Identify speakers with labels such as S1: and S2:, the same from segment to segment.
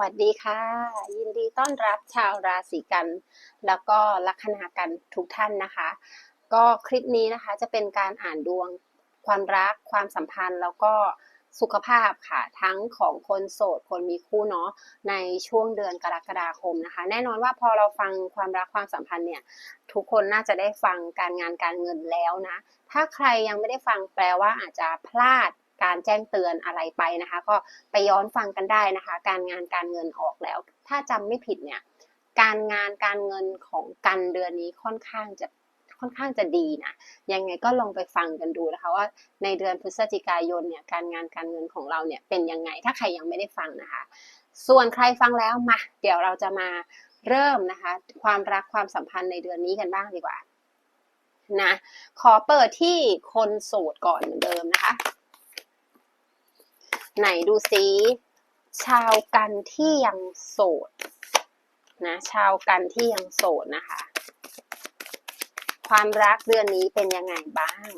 S1: วัสดีค่ะ ยินดีต้อนรับชาวราศีกัน แล้วก็ลัคนากันทุกท่านนะคะ ก็คลิปนี้นะคะจะเป็นการอ่านดวงความรักความสัมพันธ์ แล้วก็สุขภาพค่ะ ทั้งของคนโสดคนมีคู่เนาะในช่วงเดือนกรกฎาคมนะคะ แน่นอนว่าพอเราฟังความรักความสัมพันธ์เนี่ย ทุกคนน่าจะได้ฟังการงานการเงินแล้วนะ ถ้าใครยังไม่ได้ฟังแปลว่าอาจจะพลาด การแจ้งเตือนอะไรไปนะคะ ก็ไปย้อนฟังกันได้นะคะ การงานการเงินออกแล้ว ถ้าจำไม่ผิดเนี่ยการงานการเงินของกันเดือนนี้ค่อนข้างจะค่อนข้างจะดีนะยังไงก็ลองไปฟังกันดูนะคะว่าในเดือนพฤศจิกายนเนี่ยการงานการเงินของเราเนี่ยเป็นยังไงถ้าใครยังไม่ได้ฟังนะคะ ส่วนใครฟังแล้วมาเดี๋ยวเราจะมาเริ่มนะคะ ความรักความสัมพันธ์ในเดือนนี้กันบ้างดีกว่านะขอเปิดที่คนโสดก่อนเหมือนเดิมนะคะ ไหนดูซิชาวกันที่ยังโสดนะชาวกันที่ยังโสดนะคะ ความรักเดือนนี้เป็นยังไงบ้าง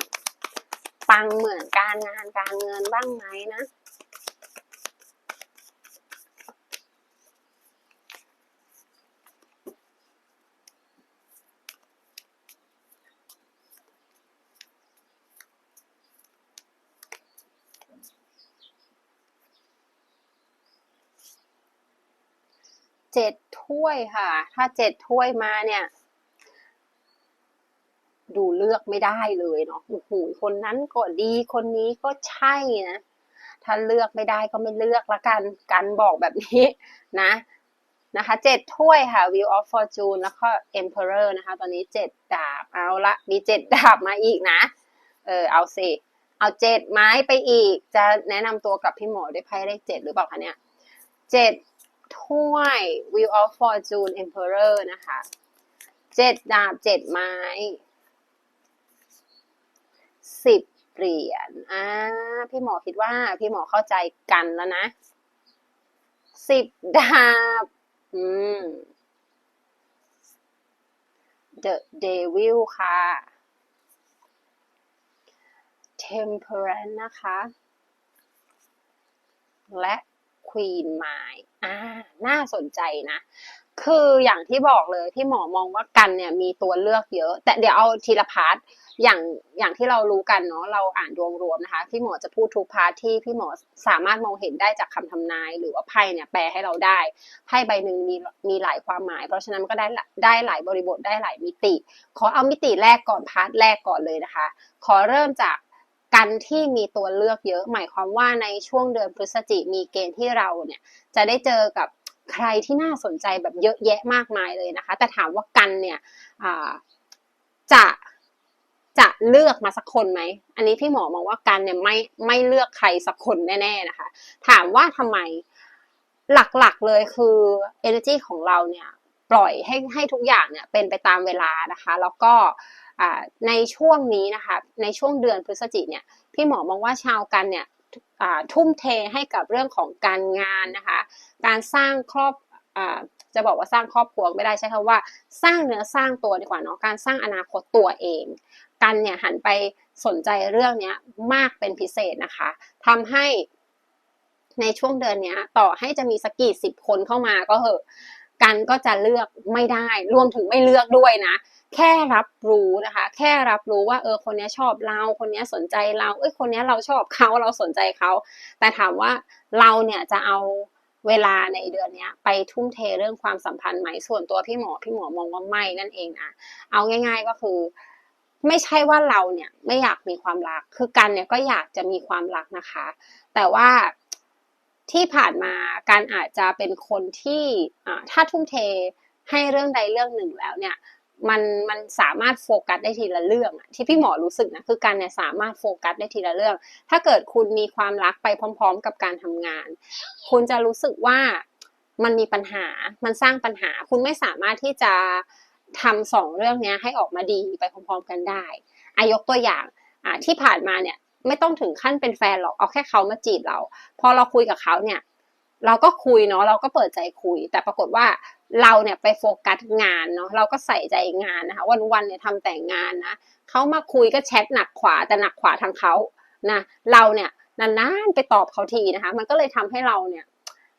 S1: ปังเหมือนการงานการเงินบ้างไหมนะ เจ็ด ถ้วยค่ะ ถ้าเจ็ดถ้วยมาเนี่ย ดูเลือกไม่ได้เลยเนาะโอ้โหคนนั้นก็ดีคนนี้ก็ใช่นะถ้าเลือกไม่ได้ก็ไม่เลือกละกันกันบอกแบบนี้นะนะคะเจ็ดถ้วยค่ะ Wheel of Fortune แล้วก็ Emperor นะคะ ตอนนี้เจ็ดดาบ เอาละ มีเจ็ดดาบมาอีกนะ เออ เอาสิ เอาเจ็ดไม้ไปอีก จะแนะนำตัวกับพี่หมอด้วยไพ่เลขเจ็ดหรือเปล่าคะเนี่ยเจ็ด ถ้วย Wheel of Fortune Emperor นะคะเจ็ดดาบเจ็ดไม้สิบเหรียญอ่าพี่หมอคิดว่าพี่หมอเข้าใจกันแล้วนะสิบดาบ อืม The Devil ค่ะ Temperance นะคะ และ Queen ไม้อ่าน่าสนใจนะ คืออย่างที่บอกเลยที่หมอมองว่ากันเนี่ยมีตัวเลือกเยอะ แต่เดี๋ยวเอาทีละพาร์ทอย่างอย่างที่เรารู้กันเนาะเราอ่านดวงรวมนะคะพี่หมอจะพูดทุกพาร์ทที่พี่หมอสามารถมองเห็นได้จากคำทำนาย หรือว่าไพ่เนี่ยแปลให้เราได้ไพ่ใบหนึ่งมีมีหลายความหมาย เพราะฉะนั้นมันก็ได้ได้หลายบริบทได้หลายมิติ ขอเอามิติแรกก่อนพาร์ทแรกก่อนเลยนะคะ ขอเริ่มจาก กันที่มีตัวเลือกเยอะ หมายความว่าในช่วงเดือนพฤศจิมีเกณฑ์ที่เราเนี่ยจะได้เจอกับใครที่น่าสนใจแบบเยอะแยะมากมายเลยนะคะ แต่ถามว่ากันเนี่ยจะจะเลือกมาสักคนไหม อันนี้พี่หมอมองว่ากันเนี่ยไม่ไม่เลือกใครสักคนแน่ๆนะคะ ถามว่าทำไมหลักๆเลยคือ energy ของเราเนี่ยปล่อยให้ให้ทุกอย่างเนี่ยเป็นไปตามเวลานะคะ แล้วก็ ในช่วงนี้นะคะในช่วงเดือนพฤศจิกเนี่ยพี่หมอมองว่าชาวกันเนี่ยทุ่มเทให้กับเรื่องของการงานนะคะการสร้างครอบจะบอกว่าสร้างครอบครัวไม่ได้ใช้คำว่า สร้างเนื้อสร้างตัวดีกว่าเนาะการสร้างอนาคตตัวเอง กันเนี่ยหันไปสนใจเรื่องนี้มากเป็นพิเศษนะคะทำให้ในช่วงเดือนนี้ต่อให้จะมีสกีสิบคนเข้ามาก็เหอะ กันก็จะเลือกไม่ได้ รวมถึงไม่เลือกด้วยนะ แค่รับรู้นะคะ แค่รับรู้ว่าเออคนนี้ชอบเรา คนนี้สนใจเราเอ้ยคนนี้เราชอบเขาเราสนใจเขา แต่ถามว่าเราเนี่ยจะเอาเวลาในเดือนนี้ไปทุ่มเทเรื่องความสัมพันธ์ไหมส่วนตัวพี่หมอพี่หมอมองว่าไม่นั่นเองนะเอาง่าย ๆก็คือ ไม่ใช่ว่าเราเนี่ยไม่อยากมีความรัก คือกันเนี่ยก็อยากจะมีความรักนะคะ แต่ว่า ที่ผ่านมาการอาจจะเป็นคนที่ถ้าทุ่มเทให้เรื่องใดเรื่องหนึ่งแล้วเนี่ยมันมันสามารถโฟกัสได้ทีละเรื่องที่พี่หมอรู้สึกนะคือการเนี่ยสามารถโฟกัสได้ทีละเรื่อง ถ้าเกิดคุณมีความรักไปพร้อม ๆ กับการทำงาน คุณจะรู้สึกว่ามันมีปัญหามันสร้างปัญหา คุณไม่สามารถที่จะทำสองเรื่องนี้ให้ออกมาดีไปพร้อม ๆ กันได้อายกตัวอย่างที่ผ่านมาเนี่ย ไม่ต้องถึงขั้นเป็นแฟนหรอกเอาแค่เขามาจีบเรา พอเราคุยกับเขาเนี่ย เราก็คุยเนาะเราก็เปิดใจคุย แต่ปรากฏว่าเราเนี่ยไปโฟกัสงานเนาะเราก็ใส่ใจงานนะคะ วันวันเนี่ยทำแต่งงานนะเขามาคุยก็แชทหนักขวาแต่หนักขวาทางเขานะเราเนี่ยนานๆไปตอบเขาทีนะคะ มันก็เลยทำให้เราเนี่ย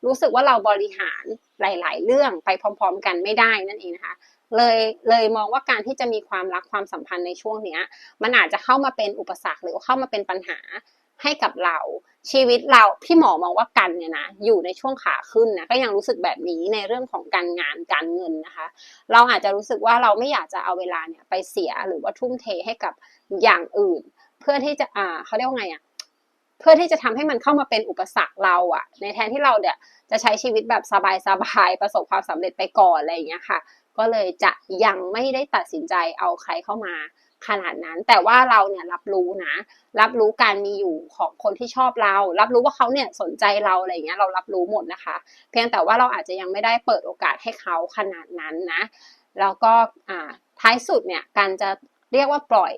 S1: รู้สึกว่าเราบริหารหลาย ๆ เรื่องไปพร้อม ๆ กันไม่ได้นั่นเองนะคะ เลยเลยมองว่าการที่จะมีความรักความสัมพันธ์ในช่วงเนี้ย มันอาจจะเข้ามาเป็นอุปสรรคหรือว่าเข้ามาเป็นปัญหาให้กับเราชีวิตเราพี่หมอมองว่ากันเนี่ยนะอยู่ในช่วงขาขึ้นนะก็ยังรู้สึกแบบนี้ในเรื่องของการงานการเงินนะคะ เราอาจจะรู้สึกว่าเราไม่อยากจะเอาเวลาเนี่ยไปเสียหรือว่าทุ่มเทให้กับอย่างอื่น เพื่อที่จะอ่าเขาเรียกว่าไงอะเพื่อที่จะทำให้มันเข้ามาเป็นอุปสรรคเราอะในแทนที่เราเนี่ยจะใช้ชีวิตแบบสบายๆประสบความสำเร็จไปก่อนอะไรอย่างเงี้ยค่ะ ก็เลยจะยังไม่ได้ตัดสินใจเอาใครเข้ามาขนาดนั้นแต่ว่าเราเนี่ยรับรู้นะ รับรู้การมีอยู่ของคนที่ชอบเรา รับรู้ว่าเขาเนี่ยสนใจเราอะไรเงี้ยเรารับรู้หมดนะคะ เพียงแต่ว่าเราอาจจะยังไม่ได้เปิดโอกาสให้เขาขนาดนั้นนะแล้วก็อ่าท้ายสุดเนี่ยการจะเรียกว่าปล่อย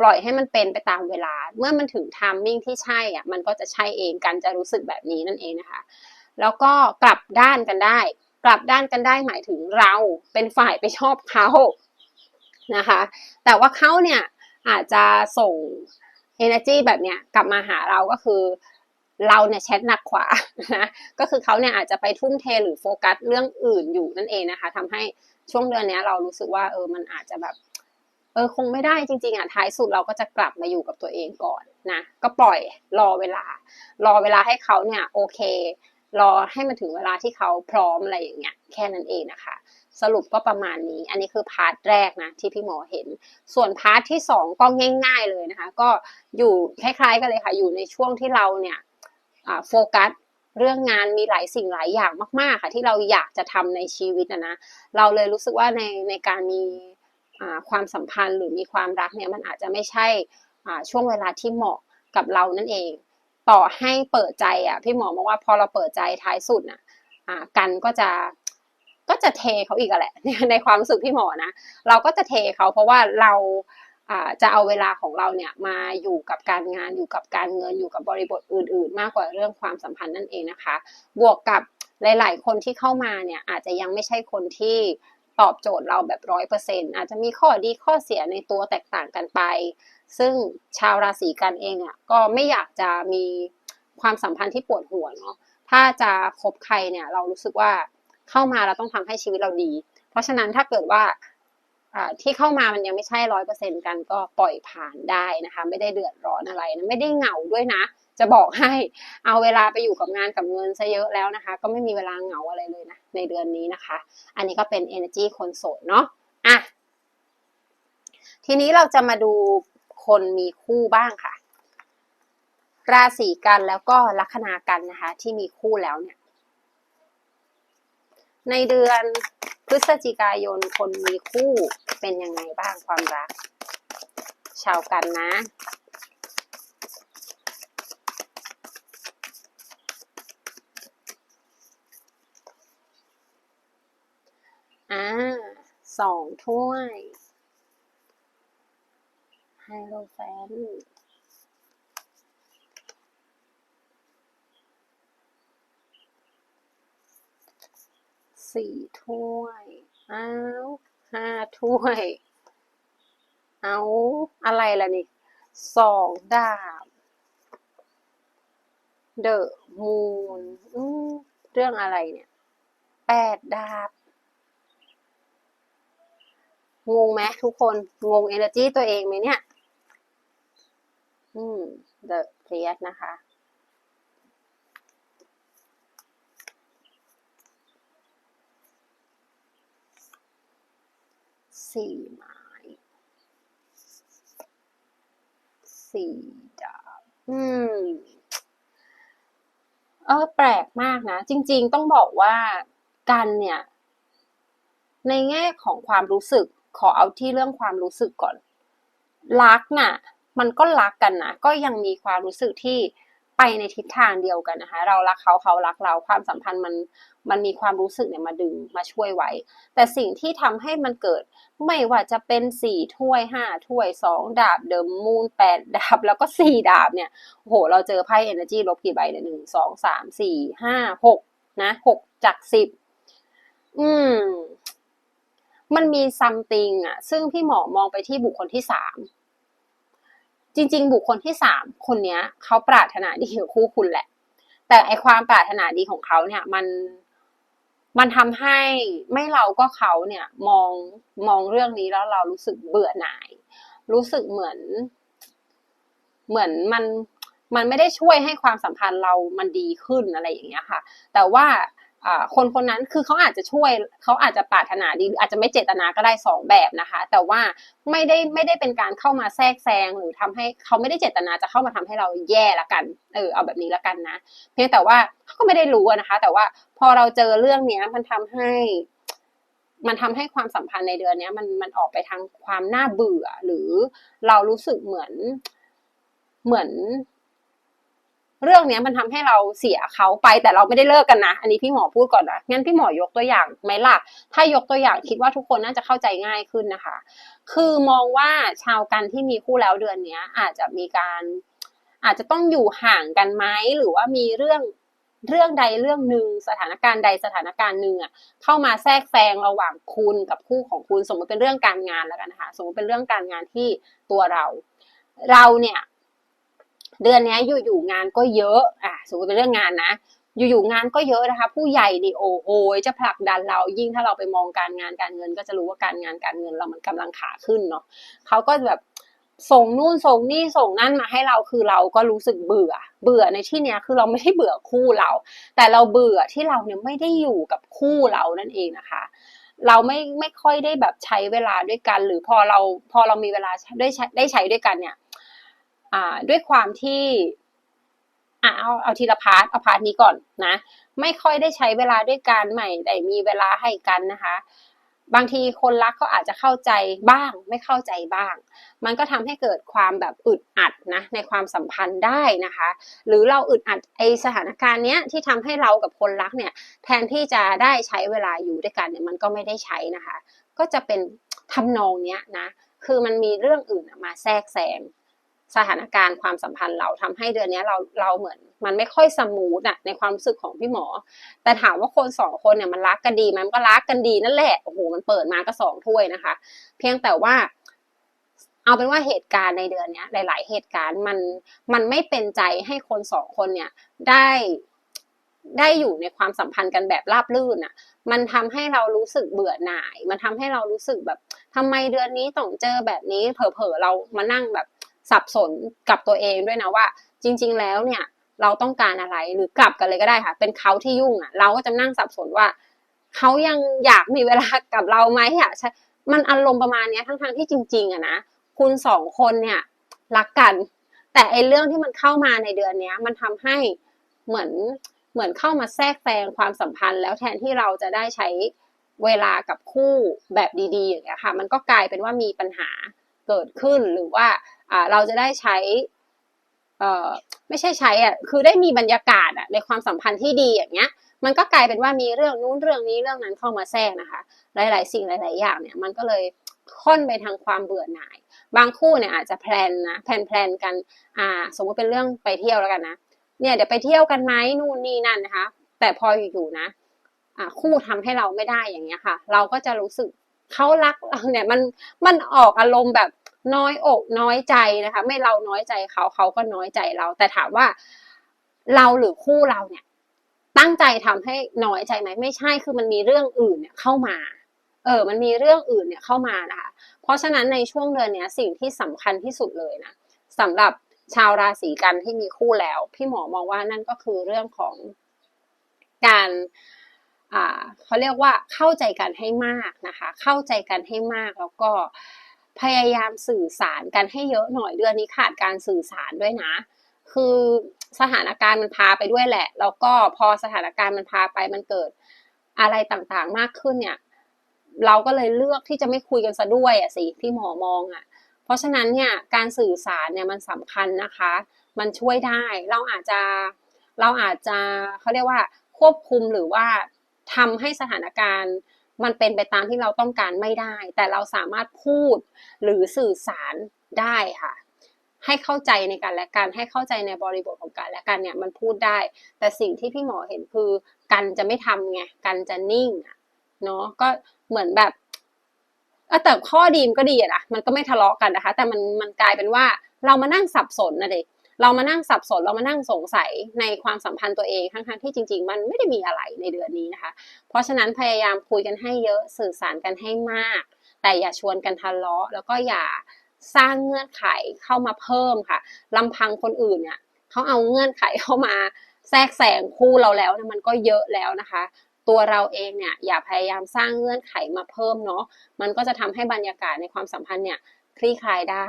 S1: ปล่อยให้มันเป็นไปตามเวลา เมื่อมันถึงทามมิ่งที่ใช่อะมันก็จะใช่เองกันจะรู้สึกแบบนี้นั่นเองนะคะ แล้วก็กลับด้านกันได้ กลับด้านกันได้หมายถึงเราเป็นฝ่ายไปชอบเขานะคะ แต่ว่าเขาเนี่ยอาจจะส่ง energy แบบเนี้ยกลับมาหาเราก็คือเราเนี่ยแชทหนักขวานะก็คือเขาเนี่ยอาจจะไปทุ่มเทหรือโฟกัสเรื่องอื่นอยู่นั่นเองนะคะทำให้ช่วงเดือนนี้เรารู้สึกว่าเออมันอาจจะแบบเออคงไม่ได้จริงๆอะท้ายสุดเราก็จะกลับมาอยู่กับตัวเองก่อนนะก็ปล่อยรอเวลา รอเวลาให้เขาเนี่ยโอเค รอให้มันถึงเวลาที่เขาพร้อมอะไรอย่างเงี้ยแค่นั้นเองนะคะ สรุปก็ประมาณนี้ อันนี้คือพาร์ทแรกนะที่พี่หมอเห็น ส่วนพาร์ทที่สองก็ง่าย ๆเลยนะคะ ก็อยู่คล้ายๆกันเลยค่ะอยู่ในช่วงที่เราเนี่ยโฟกัสเรื่องงานมีหลายสิ่งหลายอย่างมากๆค่ะที่เราอยากจะทำในชีวิตนะนะเราเลยรู้สึกว่าในในการมีความสัมพันธ์หรือมีความรักเนี่ยมันอาจจะไม่ใช่ช่วงเวลาที่เหมาะกับเรานั่นเอง ต่อให้เปิดใจอะพี่หมอบอกว่าพอเราเปิดใจท้ายสุดน่ะกันก็จะก็จะเทเขาอีกอะแหละในความรู้สึกพี่หมอนะ เราก็จะเทเขาเพราะว่าเราจะเอาเวลาของเราเนี่ยมาอยู่กับการงานอยู่กับการเงินอยู่กับบริบทอื่น ๆ มากกว่าเรื่องความสัมพันธ์นั่นเองนะคะ บวกกับหลาย ๆ คนที่เข้ามาเนี่ยอาจจะยังไม่ใช่คนที่ ตอบโจทย์เราแบบร้อยเปอร์เซ็นอาจจะมีข้อดีข้อเสียในตัวแตกต่างกันไป ซึ่งชาวราศีกันเองอะก็ไม่อยากจะมีความสัมพันธ์ที่ปวดหัวเนาะถ้าจะคบใครเนี่ยเรารู้สึกว่าเข้ามาเราต้องทำให้ชีวิตเราดี เพราะฉะนั้นถ้าเกิดว่า ที่เข้ามามันยังไม่ใช่ร้อยเปอร์เซ็นกันก็ปล่อยผ่านได้นะคะ ไม่ได้เดือดร้อนอะไรนะไม่ได้เหงาด้วยนะ จะบอกให้เอาเวลาไปอยู่กับงานกับเงินซะเยอะแล้วนะคะ ก็ไม่มีเวลาเหงาอะไรเลยนะในเดือนนี้นะคะ อันนี้ก็เป็น energy คนโสดเนาะอะทีนี้เราจะมาดูคนมีคู่บ้างค่ะ ราศีกันแล้วก็ลัคนากันนะคะ ที่มีคู่แล้วเนี่ย ในเดือนพฤศจิกายนคนมีคู่เป็นยังไงบ้างความรัก ชาวกันนะอ่าสองถ้วยไฮโลแฟน สี่ถ้วย อ้าวห้าถ้วย เอาอะไรล่ะนี่สองดาบเดอะมูนเรื่องอะไรเนี่ยแปดดาบ งงไหมทุกคน งงเอเนอร์จีตัวเองไหมเนี่ย อืม เดอะเพลียสนะคะ สี่ไม้สี่ดาบอืม เออ แปลกมากนะ จริง ๆ ต้องบอกว่ากันเนี่ย ในแง่ของความรู้สึก ขอเอาที่เรื่องความรู้สึกก่อน รักน่ะ มันก็รักกันนะ ก็ยังมีความรู้สึกที่ ไปในทิศทางเดียวกันนะคะ เรารักเขาเขารักเราความสัมพันธ์มันมันมีความรู้สึกเนี่ยมาดึงมาช่วยไว้ แต่สิ่งที่ทำให้มันเกิดไม่ว่าจะเป็นสี่ถ้วยห้าถ้วยสองดาบเดิมมูนแปดดาบ แล้วก็สี่ดาบเนี่ยโหเราเจอไพ่เอเนอร์จีลบกี่ใบเนี่ยหนึ่งสองสามสี่ห้าหกนะหกจากสิบอืม มันมีซัมติงอะซึ่งพี่หมอมองไปที่บุคคลที่สาม จริง ๆ บุคคลที่สามคนเนี้ยเขาปรารถนาดีกับคู่คุณแหละ แต่ไอความปรารถนาดีของเขาเนี่ยมันมันทำให้ไม่เราก็เขาเนี่ยมองมองเรื่องนี้แล้วเรารู้สึกเบื่อหน่าย รู้สึกเหมือน เหมือนมันมันไม่ได้ช่วยให้ความสัมพันธ์เรามันดีขึ้นอะไรอย่างเงี้ยค่ะ แต่ว่า คนคนนั้นคือเขาอาจจะช่วยเขาอาจจะปรารถนาดี อาจจะไม่เจตนาก็ได้สองแบบนะคะ แต่ว่าไม่ได้ไม่ได้เป็นการเข้ามาแทรกแซงหรือทำให้เขาไม่ได้เจตนาจะเข้ามาทำให้เราแย่ละกันเออเอาแบบนี้ละกันนะ เพียงแต่ว่าเขาก็ไม่ได้รู้นะคะ แต่ว่าพอเราเจอเรื่องเนี้ยมันทำให้ มันทำให้ความสัมพันธ์ในเดือนนี้มันมันออกไปทางความน่าเบื่อ หรือเรารู้สึกเหมือนเหมือน เรื่องนี้มันทำให้เราเสียเขาไปแต่เราไม่ได้เลิกกันนะ อันนี้พี่หมอพูดก่อนนะงั้นพี่หมอยกตัวอย่างไหมล่ะ ถ้ายกตัวอย่างคิดว่าทุกคนน่าจะเข้าใจง่ายขึ้นนะคะ คือมองว่าชาวกันที่มีคู่แล้วเดือนนี้อาจจะมีการอาจจะต้องอยู่ห่างกันไหมหรือว่ามีเรื่องเรื่องใดเรื่องหนึ่งสถานการณ์ใดสถานการณ์หนึ่งอะเข้ามาแทรกแซงระหว่างคุณกับคู่ของคุณ สมมติเป็นเรื่องการงานแล้วกันนะคะสมมติเป็นเรื่องการงานที่ตัวเรา เราเนี่ย เดือนนี้อยู่ๆงานก็เยอะอะสมมติเป็นเรื่องงานนะ อยู่ๆงานก็เยอะนะคะ ผู้ใหญ่ดีโอโอจะผลักดันเรายิ่งถ้าเราไปมองการงานการเงิน ก็จะรู้ว่าการงานการเงินเรามันกำลังขาขึ้นเนาะเขาก็แบบส่งนู่นส่งนี่ส่งนั่นมาให้เราคือเราก็รู้สึกเบื่อ เบื่อในที่เนี้ยคือเราไม่ได้เบื่อคู่เรา แต่เราเบื่อที่เราเนี่ยไม่ได้อยู่กับคู่เรานั่นเองนะคะ เราไม่ไม่ค่อยได้แบบใช้เวลาด้วยกัน หรือพอเราพอเรามีเวลาได้ใช้ได้ใช้ด้วยกันเนี่ย ด้วยความที่อ่าเอาเอาทีละพาร์ทเอาพาร์ทนี้ก่อนนะ ไม่ค่อยได้ใช้เวลาด้วยกันใหม่แต่มีเวลาให้กันนะคะ บางทีคนรักเขาอาจจะเข้าใจบ้าง ไม่เข้าใจบ้าง มันก็ทำให้เกิดความแบบอึดอัดนะในความสัมพันธ์ได้นะคะ หรือเราอึดอัดไอสถานการณ์เนี้ยที่ทำให้เรากับคนรักเนี่ย แทนที่จะได้ใช้เวลาอยู่ด้วยกันเนี่ยมันก็ไม่ได้ใช้นะคะ ก็จะเป็นทำนองเนี้ยนะ คือมันมีเรื่องอื่นมาแทรกแซง สถานการณ์ความสัมพันธ์เราทำให้เดือนนี้เราเราเหมือน มันไม่ค่อยสมูทอะในความรู้สึกของพี่หมอ แต่ถามว่าคนสองคนเนี่ยมันรักกันดีมันก็รักกันดีนั่นแหละโอ้โหมันเปิดมาก็สองถ้วยนะคะ เพียงแต่ว่า เอาเป็นว่าเหตุการณ์ในเดือนนี้หลาย ๆ เหตุการณ์มันมันไม่เป็นใจให้คนสองคนเนี่ยได้ได้อยู่ในความสัมพันธ์กันแบบราบรื่นอะ่ะ มันทำให้เรารู้สึกเบื่อหน่าย มันทำให้เรารู้สึกแบบทำไมเดือนนี้ต้องเจอแบบนี้ เผลอๆเรามานั่งแบบ สับสนกับตัวเองด้วยนะว่า จริง ๆ แล้วเนี่ยเราต้องการอะไรหรือกลับกันเลยก็ได้ค่ะ เป็นเขาที่ยุ่งอะ เราก็จะนั่งสับสนว่าเขายังอยากมีเวลากับเราไหมอะใช่มันอารมณ์ประมาณนี้ทั้งๆที่จริง ๆอะนะคุณสองคนเนี่ยรักกัน แต่ไอเรื่องที่มันเข้ามาในเดือนนี้มันทำให้เหมือนเหมือนเข้ามาแทรกแซงความสัมพันธ์ แล้วแทนที่เราจะได้ใช้เวลากับคู่แบบดีๆอย่างเงี้ยค่ะ มันก็กลายเป็นว่ามีปัญหาเกิดขึ้นหรือว่า เราจะได้ใช้ไม่ใช่ใช้อะคือได้มีบรรยากาศอะในความสัมพันธ์ที่ดีอย่างเงี้ย มันก็กลายเป็นว่ามีเรื่องนู้นเรื่องนี้เรื่องนั้นเข้ามาแทรกนะคะ หลาย ๆ สิ่งหลาย ๆ อย่างเนี่ยมันก็เลยค่อนไปทางความเบื่อหน่าย บางคู่เนี่ยอาจจะแพลนนะแพลนแพลนกันอ่าสมมติเป็นเรื่องไปเที่ยวแล้วกันนะเนี่ยเดี๋ยวไปเที่ยวกันไหมนู่นนี่นั่นนะคะ แต่พออยู่ๆนะอ่าคู่ทำให้เราไม่ได้อย่างเงี้ยค่ะ เราก็จะรู้สึกเขารักเราเนี่ยมันมันออกอารมณ์แบบ น้อยอกน้อยใจนะคะ ไม่เราน้อยใจเขาเขาก็น้อยใจเรา แต่ถามว่าเราหรือคู่เราเนี่ย ตั้งใจทำให้น้อยใจไหมไม่ใช่คือมันมีเรื่องอื่นเนี่ยเข้ามา เออ มันมีเรื่องอื่นเนี่ยเข้ามานะคะ เพราะฉะนั้นในช่วงเดือนนี้สิ่งที่สำคัญที่สุดเลยนะสำหรับชาวราศีกันที่มีคู่แล้ว พี่หมอมองว่านั่นก็คือเรื่องของการอ่าเขาเรียกว่าเข้าใจกันให้มากนะคะ เข้าใจกันให้มากแล้วก็ พยายามสื่อสารกันให้เยอะหน่อยเดือนนี้ขาดการสื่อสารด้วยนะ คือสถานการณ์มันพาไปด้วยแหละ แล้วก็พอสถานการณ์มันพาไปมันเกิดอะไรต่างๆมากขึ้นเนี่ย เราก็เลยเลือกที่จะไม่คุยกันซะด้วยอะสิที่หมอมองอะเพราะฉะนั้นเนี่ยการสื่อสารเนี่ยมันสำคัญนะคะ มันช่วยได้เราอาจจะเราอาจจะเขาเรียกว่าควบคุมหรือว่าทำให้สถานการณ์ มันเป็นไปตามที่เราต้องการไม่ได้ แต่เราสามารถพูดหรือสื่อสารได้ค่ะ ให้เข้าใจในการและกันให้เข้าใจในบริบทของการและกันเนี่ยมันพูดได้ แต่สิ่งที่พี่หมอเห็นคือกันจะไม่ทำไงกันจะนิ่งเนาะก็เหมือนแบบแต่ข้อดีมก็ดีอะนะมันก็ไม่ทะเลาะกันนะคะ แต่มันมันกลายเป็นว่าเรามานั่งสับสนนะเด็ก เรามานั่งสับสนเรามานั่งสงสัยในความสัมพันธ์ตัวเองทั้งๆที่จริง ๆ มันไม่ได้มีอะไรในเดือนนี้นะคะ เพราะฉะนั้นพยายามคุยกันให้เยอะสื่อสารกันให้มาก แต่อย่าชวนกันทะเลาะ แล้วก็อย่าสร้างเงื่อนไขเข้ามาเพิ่มค่ะลำพังคนอื่นเนี่ยเขาเอาเงื่อนไขเข้ามาแทรกแซงคู่เราแล้วมันก็เยอะแล้วนะคะ ตัวเราเองเนี่ยอย่าพยายามสร้างเงื่อนไขมาเพิ่มเนาะมันก็จะทำให้บรรยากาศในความสัมพันธ์เนี่ยคลี่คลายได้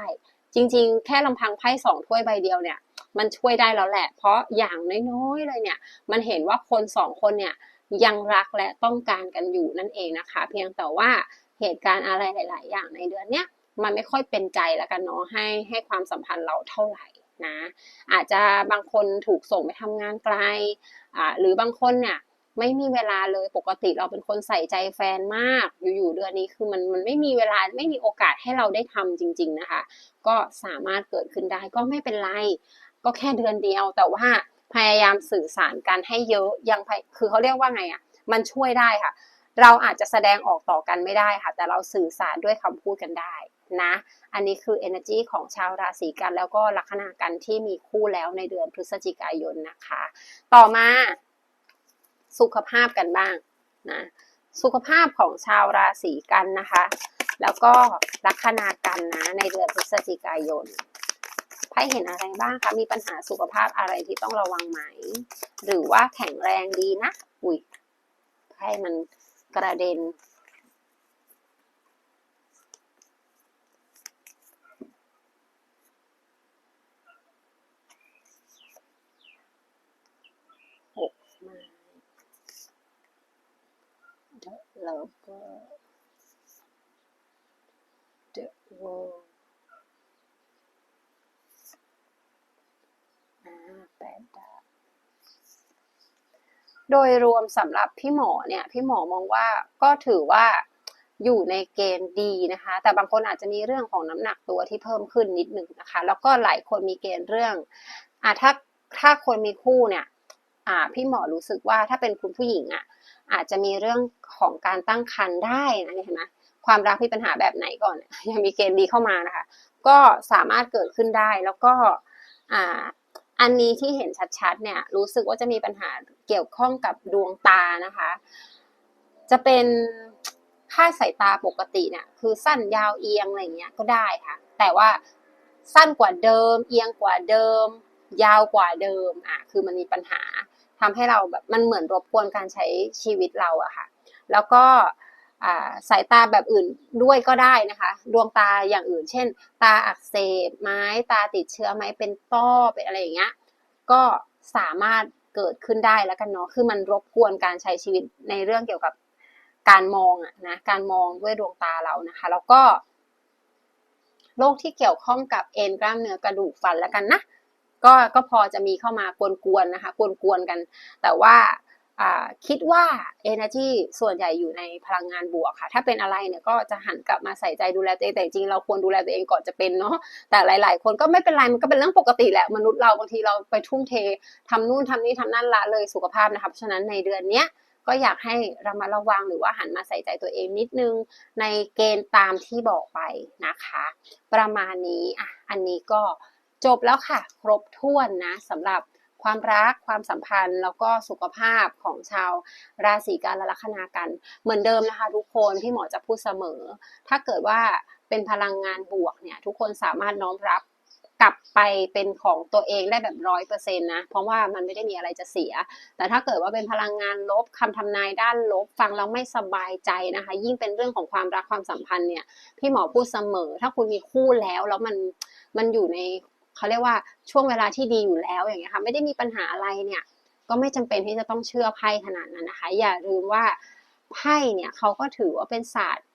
S1: จริง ๆ แค่ลำพังไพ่สองถ้วยใบเดียวเนี่ย มันช่วยได้แล้วแหละ เพราะอย่างน้อยๆเลยเนี่ย มันเห็นว่าคนสองคนเนี่ยยังรักและต้องการกันอยู่นั่นเองนะคะ เพียงแต่ว่าเหตุการณ์อะไรหลาย ๆ อย่างในเดือนเนี้ยมันไม่ค่อยเป็นใจแล้วกันเนาะให้ให้ความสัมพันธ์เราเท่าไหร่นะ อาจจะบางคนถูกส่งไปทำงานไกลอ่าหรือบางคนเนี่ย ไม่มีเวลาเลยปกติเราเป็นคนใส่ใจแฟนมาก อยู่ๆเดือนนี้คือมันมันไม่มีเวลาไม่มีโอกาสให้เราได้ทำจริง ๆนะคะ ก็สามารถเกิดขึ้นได้ก็ไม่เป็นไร ก็แค่เดือนเดียว แต่ว่าพยายามสื่อสารกันให้เยอะยังคือเขาเรียกว่าไงอะมันช่วยได้ค่ะ เราอาจจะแสดงออกต่อกันไม่ได้ค่ะ แต่เราสื่อสารด้วยคำพูดกันได้นะ อันนี้คือ energy ของชาวราศีกันแล้วก็ลัคนากันที่มีคู่แล้วในเดือนพฤศจิกายนนะคะ ต่อมา สุขภาพกันบ้างนะสุขภาพของชาวราศีกันนะคะ แล้วก็ลัคนากันนะในเดือนพฤศจิกายนไพ่เห็นอะไรบ้างคะมีปัญหาสุขภาพอะไรที่ต้องระวังไหม หรือว่าแข็งแรงดีนะ อุ้ยไพ่มันกระเด็น The Lover The World อ่าแปดดาบโดยรวมสำหรับพี่หมอเนี่ยพี่หมอมองว่าก็ถือว่าอยู่ในเกณฑ์ดีนะคะ แต่บางคนอาจจะมีเรื่องของน้ำหนักตัวที่เพิ่มขึ้นนิดหนึ่งนะคะ แล้วก็หลายคนมีเกณฑ์เรื่องอ่าถ้าถ้าคนมีคู่เนี่ยอ่าพี่หมอรู้สึกว่าถ้าเป็นคุณผู้หญิงอะ อาจจะมีเรื่องของการตั้งครรภ์ได้นะเห็นไหมความรักมีปัญหาแบบไหนก่อนยังมีเกณฑ์ดีเข้ามานะคะ ก็สามารถเกิดขึ้นได้แล้วก็อ่าอันนี้ที่เห็นชัดๆเนี่ยรู้สึกว่าจะมีปัญหาเกี่ยวข้องกับดวงตานะคะ จะเป็นค่าสายตาปกติเนี่ยคือสั้นยาวเอียงอะไรเงี้ยก็ได้ค่ะ แต่ว่าสั้นกว่าเดิม เอียงกว่าเดิม ยาวกว่าเดิมอะคือมันมีปัญหา ทำให้เราแบบมันเหมือนรบกวนการใช้ชีวิตเราอะค่ะ แล้วก็สายตาแบบอื่นด้วยก็ได้นะคะ ดวงตาอย่างอื่น เช่น ตาอักเสบไหม้ตาติดเชื้อไหมเป็นต้อเป็นอะไรอย่างเงี้ยก็สามารถเกิดขึ้นได้แล้วกันเนาะคือมันรบกวนการใช้ชีวิตในเรื่องเกี่ยวกับการมองอะนะการมองด้วยดวงตาเรานะคะ แล้วก็โรคที่เกี่ยวข้องกับเอ็นกล้ามเนื้อกระดูกฟันแล้วกันนะ ก็ก็พอจะมีเข้ามากวนๆนะคะกวนๆกัน แต่ว่าคิดว่า energy ส่วนใหญ่อยู่ในพลังงานบวกค่ะ ถ้าเป็นอะไรเนี่ยก็จะหันกลับมาใส่ใจดูแลตัวเองแต่จริงเราควรดูแลตัวเองก่อนจะเป็นเนาะแต่หลาย ๆ คนก็ไม่เป็นไรมันก็เป็นเรื่องปกติแหละมนุษย์เราบางทีเราไปทุ่มเททำนู่นทำนี่ทำนั่นละเลยสุขภาพนะคะเพราะฉะนั้นในเดือนเนี้ยก็อยากให้ระมัดระวังหรือว่าหันมาใส่ใจตัวเองนิดนึงในเกณฑ์ตามที่บอกไปนะคะ ประมาณนี้อะอันนี้ก็ จบแล้วค่ะ ครบถ้วนนะสำหรับความรักความสัมพันธ์แล้วก็สุขภาพของชาวราศีกันและลัคนากัน เหมือนเดิมนะคะ ทุกคนที่หมอจะพูดเสมอ ถ้าเกิดว่าเป็นพลังงานบวกเนี่ย ทุกคนสามารถน้อมรับกลับไปเป็นของตัวเองได้แบบร้อยเปอร์เซ็นต์นะ เพราะว่ามันไม่ได้มีอะไรจะเสีย แต่ถ้าเกิดว่าเป็นพลังงานลบคำทำนายด้านลบฟังแล้วไม่สบายใจนะคะ ยิ่งเป็นเรื่องของความรักความสัมพันธ์เนี่ย พี่หมอพูดเสมอ ถ้าคุณมีคู่แล้วแล้วมันมันอยู่ใน เขาเรียกว่าช่วงเวลาที่ดีอยู่แล้วอย่างเงี้ยค่ะไม่ได้มีปัญหาอะไรเนี่ยก็ไม่จำเป็นที่จะต้องเชื่อไพ่ขนาดนั้นนะคะ อย่าลืมว่าไพ่เนี่ยเขาก็ถือว่าเป็นศาสตร์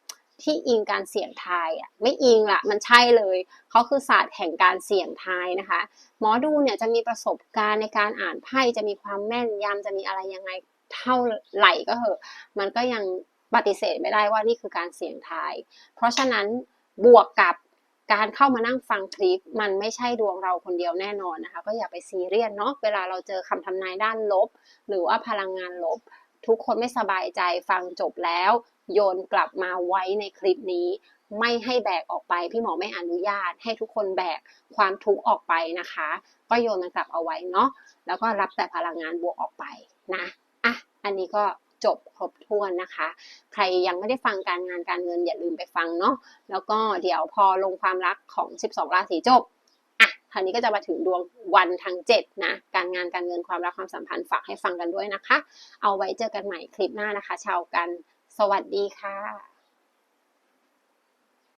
S1: ที่อิงการเสี่ยงทายอะไม่อิงละมันใช่เลยเขาคือศาสตร์แห่งการเสี่ยงทายนะคะ หมอดูเนี่ยจะมีประสบการณ์ในการอ่านไพ่จะมีความแม่นยำจะมีอะไรยังไงเท่าไหร่ก็เหอะ มันก็ยังปฏิเสธไม่ได้ว่านี่คือการเสี่ยงทาย เพราะฉะนั้นบวกกับ การเข้ามานั่งฟังคลิป มันไม่ใช่ดวงเราคนเดียวแน่นอนนะคะ ก็อย่าไปซีเรียสเนาะเวลาเราเจอคำทำนายด้านลบ หรือว่าพลังงานลบ ทุกคนไม่สบายใจฟังจบแล้ว โยนกลับมาไว้ในคลิปนี้ ไม่ให้แบกออกไป พี่หมอไม่อนุญาต ให้ทุกคนแบกความทุกข์ออกไปนะคะ ก็โยนมันกลับเอาไว้เนาะแล้วก็รับแต่พลังงานบวกออกไปนะอะอันนี้ก็ จบครบถ้วนนะคะ ใครยังไม่ได้ฟังการงานการเงินอย่าลืมไปฟังเนาะแล้วก็เดี๋ยวพอลงความรักของ 12 ราศีจบอะคราวนี้ก็จะมาถึงดวงวันทั้ง7นะการงานการเงินความรักความสัมพันธ์ฝากให้ฟังกันด้วยนะคะ เอาไว้เจอกันใหม่คลิปหน้านะคะ ชาวกัน สวัสดีค่ะ